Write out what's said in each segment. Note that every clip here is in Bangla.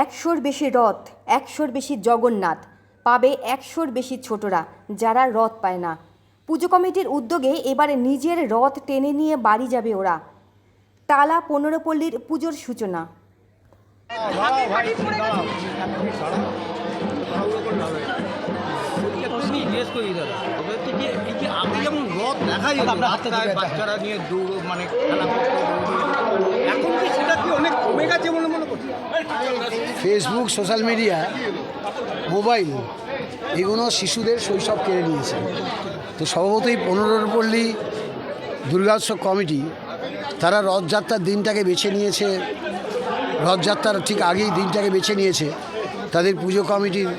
একশোর বেশি রথ একশোর বেশি জগন্নাথ পাবে একশোর বেশি ছোটরা যারা রথ পায় না। পুজো কমিটির উদ্যোগে এবারে নিজের রথ টেনে নিয়ে বাড়ি যাবে ওরা। টালা পনেরো পল্লীর পুজোর সূচনা। যেমন রথ দেখা যেত বাচ্চারা নিয়ে দৌড় মানে খেলা করতো ফেসবুক সোশ্যাল মিডিয়া মোবাইল এগুলো শিশুদের শৈশব কেড়ে নিয়েছে। তো স্বভাবতই পনেরোর পল্লী দুর্গোৎসব কমিটি, তারা রথযাত্রার দিনটাকে বেছে নিয়েছে। রথযাত্রার ঠিক আগেই দিনটাকে বেছে নিয়েছে। তাদের পুজো কমিটির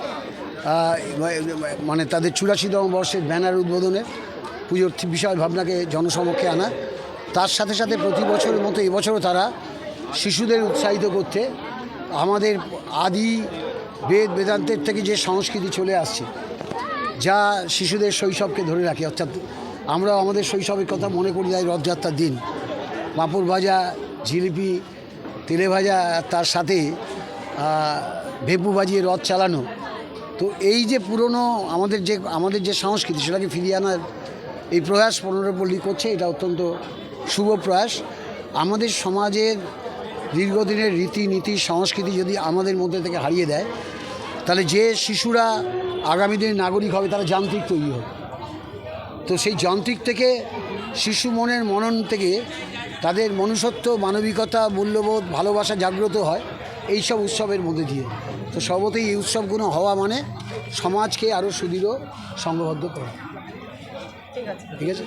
মানে তাদের চুরাশিতম বর্ষের ব্যানার উদ্বোধনের পুজোর বিষয় ভাবনাকে জনসমক্ষে আনা। তার সাথে সাথে প্রতি বছরের মতো এবছরও তারা শিশুদের উৎসাহিত করতে আমাদের আদি বেদ বেদান্তের থেকে যে সংস্কৃতি চলে আসছে, যা শিশুদের শৈশবকে ধরে রাখে, অর্থাৎ আমরা আমাদের শৈশবের কথা মনে করি যাই রথযাত্রার দিন। পাঁপড় ভাজা, জিলিপি, তেলে ভাজা তার সাথে ভেপু বাজিয়ে রথ চালানো। তো এই যে পুরনো আমাদের যে আমাদের যে সংস্কৃতি, সেটাকে ফিরিয়ে আনার এই প্রয়াস পনেরোপল্লী করছে, এটা অত্যন্ত শুভ প্রয়াস। আমাদের সমাজের দীর্ঘদিনের রীতিনীতি, সংস্কৃতি যদি আমাদের মধ্যে থেকে হারিয়ে দেয়, তাহলে যে শিশুরা আগামী দিনের নাগরিক হবে, তারা যান্ত্রিক তৈরি হবে। তো সেই যান্ত্রিক থেকে শিশু মনের মনন থেকে তাদের মনুষ্যত্ব, মানবিকতা, মূল্যবোধ, ভালোবাসা জাগ্রত হয়, এই সব উৎসবের মধ্যে দিয়ে। তো সর্বতই এই উৎসবগুলো হওয়া মানে সমাজকে আরও সুদৃঢ়, সংঘবদ্ধ করা। ঠিক আছে?